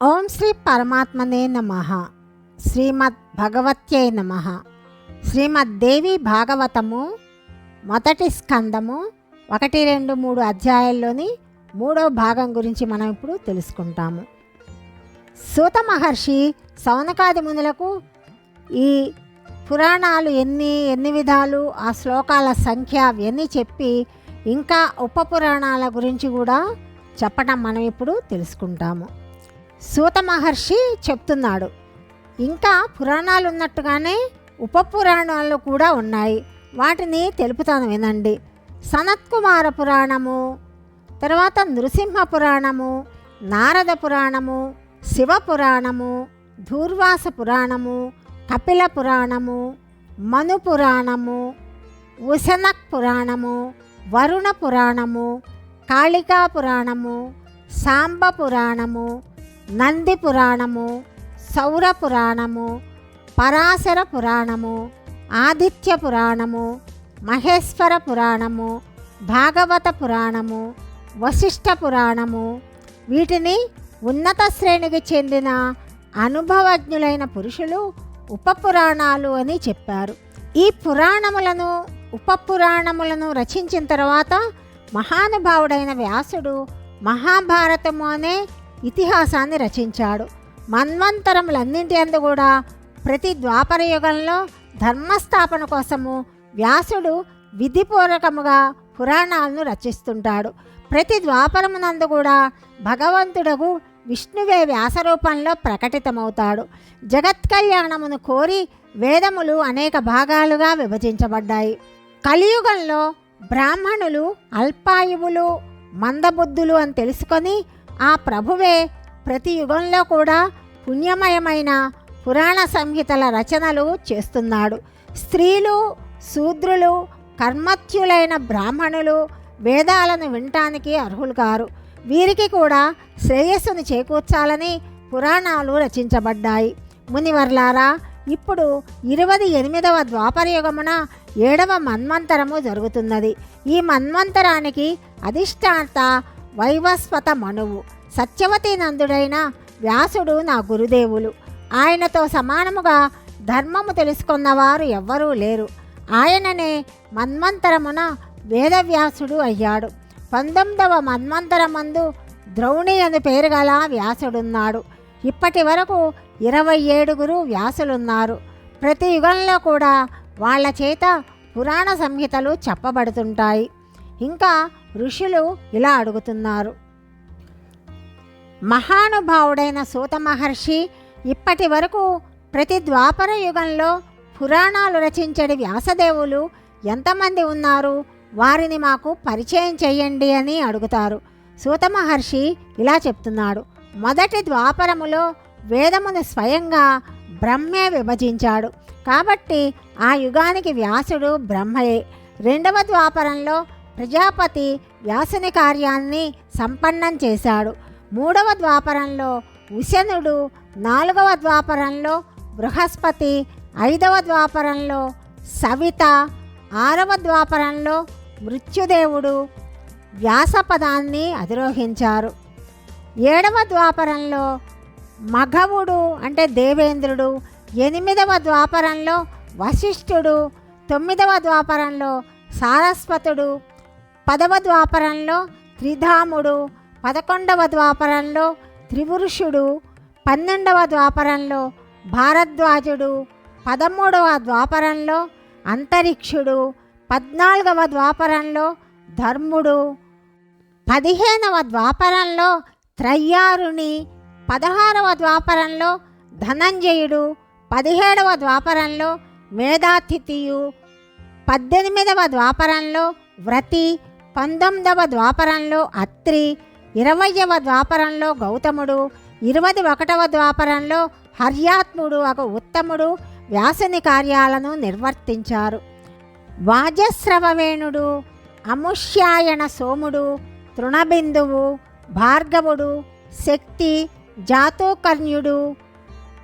ఓం శ్రీ పరమాత్మనే నమ. శ్రీమద్ భగవత్యై నమ. శ్రీమద్ దేవి భాగవతము మొదటి స్కందము ఒకటి రెండు మూడు అధ్యాయాల్లోని మూడో భాగం గురించి మనం ఇప్పుడు తెలుసుకుంటాము. సూత మహర్షి సౌనకాది మునులకు ఈ పురాణాలు ఎన్ని ఎన్ని విధాలు ఆ శ్లోకాల సంఖ్య అవన్నీ చెప్పి ఇంకా ఉప పురాణాల గురించి కూడా చెప్పడం మనం ఇప్పుడు తెలుసుకుంటాము. సూత మహర్షి చెప్తున్నాడు. ఇంకా పురాణాలు ఉన్నట్టుగానే ఉప పురాణాలు కూడా ఉన్నాయి. వాటిని తెలుపుతాను వినండి. సనత్కుమార పురాణము తర్వాత నృసింహ పురాణము నారద పురాణము శివ పురాణము దూర్వాస పురాణము కపిల పురాణము మను పురాణము ఉశనక్ పురాణము వరుణ పురాణము కాళికా పురాణము సాంబ పురాణము నంది పురాణము సౌర పురాణము పరాశర పురాణము ఆదిత్య పురాణము మహేశ్వర పురాణము భాగవత పురాణము వశిష్ఠ పురాణము. వీటిని ఉన్నత శ్రేణికి చెందిన అనుభవజ్ఞులైన పురుషులు ఉప పురాణాలు అని చెప్పారు. ఈ పురాణములను ఉప పురాణములను రచించిన తర్వాత మహానుభావుడైన వ్యాసుడు మహాభారతము అనే ఇతిహాసాన్ని రచించాడు. మన్వంతరములన్నింటి అందు కూడా ప్రతి ద్వాపర యుగంలో ధర్మస్థాపన కోసము వ్యాసుడు విధిపూర్వకముగా పురాణాలను రచిస్తుంటాడు. ప్రతి ద్వాపరమునందు కూడా భగవంతుడగు విష్ణువే వ్యాసరూపంలో ప్రకటితమవుతాడు. జగత్ కళ్యాణమును కోరి వేదములు అనేక భాగాలుగా విభజించబడ్డాయి. కలియుగంలో బ్రాహ్మణులు అల్పాయువులు మందబుద్ధులు అని తెలుసుకొని ఆ ప్రభువే ప్రతి యుగంలో కూడా పుణ్యమయమైన పురాణ సంహితల రచనలు చేస్తున్నాడు. స్త్రీలు శూద్రులు కర్మత్యులైన బ్రాహ్మణులు వేదాలను వినటానికి అర్హులు కారు వీరికి కూడా శ్రేయస్సును చేకూర్చాలని పురాణాలు రచించబడ్డాయి. మునివర్లారా ఇప్పుడు ఇరవై ఎనిమిదవ ద్వాపరయుగమున ఏడవ మన్వంతరము జరుగుతున్నది. ఈ మన్వంతరానికి అధిష్టాత వైవస్వత మనువు సత్యవతి నందుడైన వ్యాసుడు నా గురుదేవులు. ఆయనతో సమానముగా ధర్మము తెలుసుకున్నవారు ఎవ్వరూ లేరు. ఆయననే మన్వంతరమున వేదవ్యాసుడు అయ్యాడు. పంతొమ్మిదవ మన్వంతరమందు ద్రౌణి అని పేరు గల వ్యాసుడున్నాడు. ఇప్పటి వరకు ఇరవై ఏడుగురు వ్యాసులున్నారు. ప్రతి యుగంలో కూడా వాళ్ళ చేత పురాణ సంహితలు చెప్పబడుతుంటాయి. ఇంకా ఋషులు ఇలా అడుగుతున్నారు. మహానుభావుడైన సూత మహర్షి ఇప్పటి వరకు ప్రతి ద్వాపర యుగంలో పురాణాలు రచించడి వ్యాసదేవులు ఎంతమంది ఉన్నారు? వారిని మాకు పరిచయం చేయండి అని అడుగుతారు. సూత మహర్షి ఇలా చెప్తున్నాడు. మొదటి ద్వాపరములో వేదమును స్వయంగా బ్రహ్మే విభజించాడు. కాబట్టి ఆ యుగానికి వ్యాసుడు బ్రహ్మయే. రెండవ ద్వాపరంలో ప్రజాపతి వ్యాసని కార్యాన్ని సంపన్నం చేశాడు. మూడవ ద్వాపరంలో ఉశనుడు నాలుగవ ద్వాపరంలో బృహస్పతి ఐదవ ద్వాపరంలో సవిత ఆరవ ద్వాపరంలో మృత్యుదేవుడు వ్యాసపదాన్ని అధిరోహించారు. ఏడవ ద్వాపరంలో మఘవుడు అంటే దేవేంద్రుడు ఎనిమిదవ ద్వాపరంలో వశిష్ఠుడు తొమ్మిదవ ద్వాపరంలో సారస్వతుడు పదవ ద్వాపరంలో త్రిధాముడు పదకొండవ ద్వాపరంలో త్రిపురుషుడు పన్నెండవ ద్వాపరంలో భారద్వాజుడు పదమూడవ ద్వాపరంలో అంతరిక్షుడు పద్నాలుగవ ద్వాపరంలో ధర్ముడు పదిహేనవ ద్వాపరంలో త్రయ్యారుని పదహారవ ద్వాపరంలో ధనంజయుడు పదిహేడవ ద్వాపరంలో మేధాతిథియు పద్దెనిమిదవ ద్వాపరంలో వ్రతి పంతొమ్మిదవ ద్వాపరంలో అత్రి ఇరవయవ ద్వాపరంలో గౌతముడు ఇరవై ఒకటవ ద్వాపరంలో హర్యాత్ముడు ఒక ఉత్తముడు వ్యాసుని కార్యాలను నిర్వర్తించారు. వాజస్రవవేణుడు అముష్యాయణ సోముడు తృణబిందువు భార్గవుడు శక్తి జాతోకర్ణ్యుడు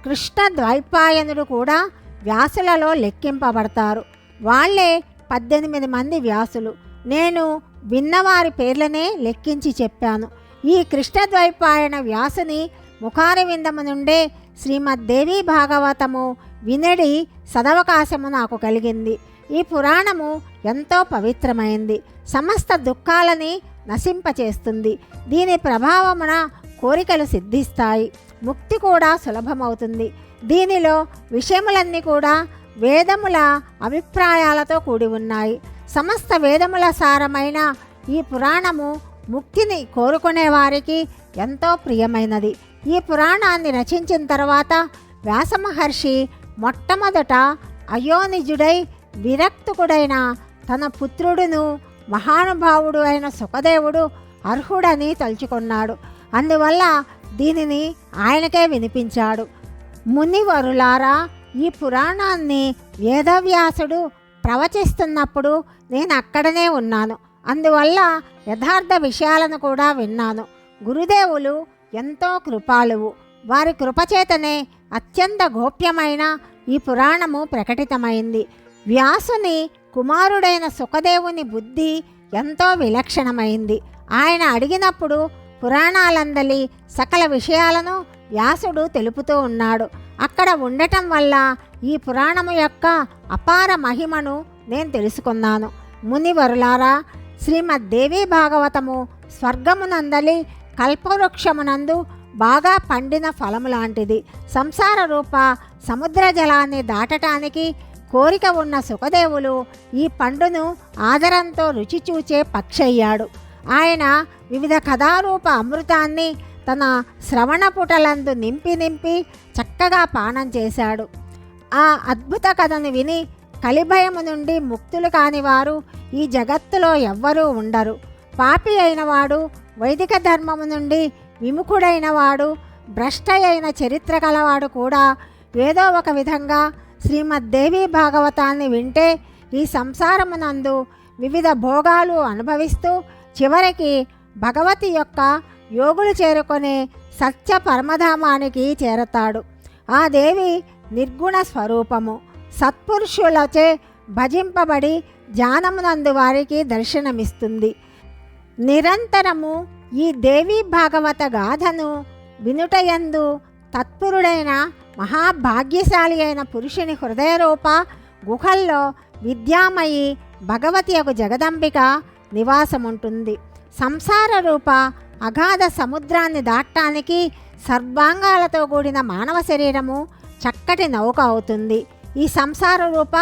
కృష్ణ ద్వైపాయనుడు కూడా వ్యాసులలో లెక్కింపబడతారు. వాళ్ళే పద్దెనిమిది మంది వ్యాసులు. నేను విన్నవారి పేర్లనే లెక్కించి చెప్పాను. ఈ కృష్ణద్వైపాయన వ్యాసుని ముఖారవిందము నుండే శ్రీమద్దేవి భాగవతము వినడి సదవకాశము నాకు కలిగింది. ఈ పురాణము ఎంతో పవిత్రమైంది. సమస్త దుఃఖాలని నశింపచేస్తుంది. దీని ప్రభావమున కోరికలు సిద్ధిస్తాయి. ముక్తి కూడా సులభమవుతుంది. దీనిలో విషయములన్నీ కూడా వేదముల అభిప్రాయాలతో కూడి ఉన్నాయి. సమస్త వేదముల సారమైన ఈ పురాణము ముక్తిని కోరుకునే వారికి ఎంతో ప్రియమైనది. ఈ పురాణాన్ని రచించిన తర్వాత వ్యాసమహర్షి మొట్టమొదట అయోనిజుడై విరక్తుకుడైన తన పుత్రుడును మహానుభావుడు అయిన సుఖదేవుడు అర్హుడని తలుచుకున్నాడు. అందువల్ల దీనిని ఆయనకే వినిపించాడు. మునివరులారా ఈ పురాణాన్ని వేదవ్యాసుడు ప్రవచిస్తున్నప్పుడు నేను అక్కడనే ఉన్నాను. అందువల్ల యథార్థ విషయాలను కూడా విన్నాను. గురుదేవులు ఎంతో కృపాలువు వారి కృపచేతనే అత్యంత గోప్యమైన ఈ పురాణము ప్రకటితమైంది. వ్యాసుని కుమారుడైన సుఖదేవుని బుద్ధి ఎంతో విలక్షణమైంది. ఆయన అడిగినప్పుడు పురాణాలందలి సకల విషయాలను వ్యాసుడు తెలుపుతూ ఉన్నాడు. అక్కడ ఉండటం వల్ల ఈ పురాణము యొక్క అపార మహిమను నేను తెలుసుకున్నాను. మునివరులారా శ్రీమద్దేవి భాగవతము స్వర్గమునందలి కల్పవృక్షమునందు బాగా పండిన ఫలము లాంటిది సంసార రూప సముద్ర జలాన్ని దాటటానికి కోరిక ఉన్న సుఖదేవులు ఈ పండును ఆదరంతో రుచి చూచే పక్షయ్యాడు ఆయన వివిధ కథారూప అమృతాన్ని తన శ్రవణ పుటలందు నింపి నింపి చక్కగా పానం చేశాడు. ఆ అద్భుత కథను విని కలిభయము నుండి ముక్తులు కాని వారు ఈ జగత్తులో ఎవ్వరూ ఉండరు. పాపి అయినవాడు వైదిక ధర్మము నుండి విముఖుడైన వాడు భ్రష్ట అయిన చరిత్ర కలవాడు కూడా ఏదో ఒక విధంగా శ్రీమద్దేవి భాగవతాన్ని వింటే ఈ సంసారమునందు వివిధ భోగాలు అనుభవిస్తూ చివరికి భగవతి యొక్క యోగులు చేరుకునే సత్య పరమధామానికి చేరతాడు. ఆ దేవి నిర్గుణ స్వరూపము. సత్పురుషులచే భజింపబడి జ్ఞానమునందు వారికి దర్శనమిస్తుంది. నిరంతరము ఈ దేవి భాగవత గాథను వినుటయందు తత్పురుడైన మహాభాగ్యశాలి అయిన పురుషుని హృదయరూప గుహల్లో విద్యామయి భగవతి యొక్క జగదంబిక నివాసముంటుంది. సంసార రూప అగాధ సముద్రాన్ని దాటటానికి సర్వాంగాలతో కూడిన మానవ శరీరము చక్కటి నౌక అవుతుంది. ఈ సంసార రూప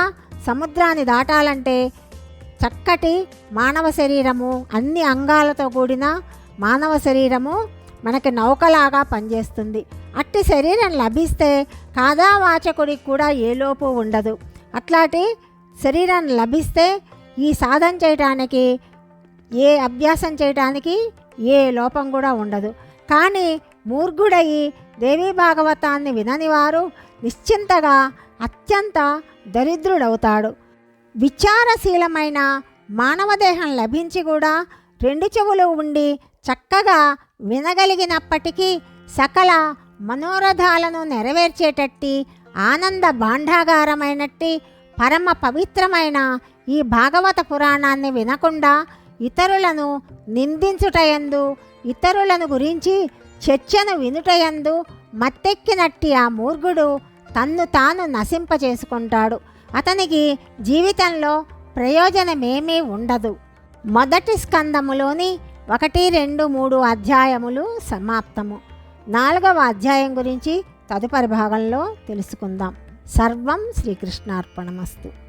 సముద్రాన్ని దాటాలంటే చక్కటి మానవ శరీరము అన్ని అంగాలతో కూడిన మానవ శరీరము మనకి నౌకలాగా పనిచేస్తుంది. అట్టి శరీరం లభిస్తే కాదావాచకుడికి కూడా ఏ లోపు ఉండదు. అట్లాంటి శరీరం లభిస్తే ఈ సాధన చేయడానికి ఏ అభ్యాసం చేయడానికి ఏ లోపం కూడా ఉండదు. కానీ మూర్ఘుడయి దేవీ భాగవతాన్ని వినని వారు నిశ్చింతగా అత్యంత దరిద్రుడవుతాడు. విచారశీలమైన మానవదేహం లభించి కూడా రెండు చెవులు ఉండి చక్కగా వినగలిగినప్పటికీ సకల మనోరథాలను నెరవేర్చేటట్టి ఆనంద భాండాగారమైనట్టి పరమ పవిత్రమైన ఈ భాగవత పురాణాన్ని వినకుండా ఇతరులను నిందించుటయందు ఇతరులను గురించి చర్చను వినుటయందు మత్తెక్కినట్టి ఆ మూర్ఘుడు తన్ను తాను నశింపచేసుకుంటాడు. అతనికి జీవితంలో ప్రయోజనమేమీ ఉండదు. మొదటి స్కందములోని ఒకటి రెండు మూడు అధ్యాయములు సమాప్తము. నాలుగవ అధ్యాయం గురించి తదుపరి భాగంలో తెలుసుకుందాం. సర్వం శ్రీకృష్ణార్పణమస్తు.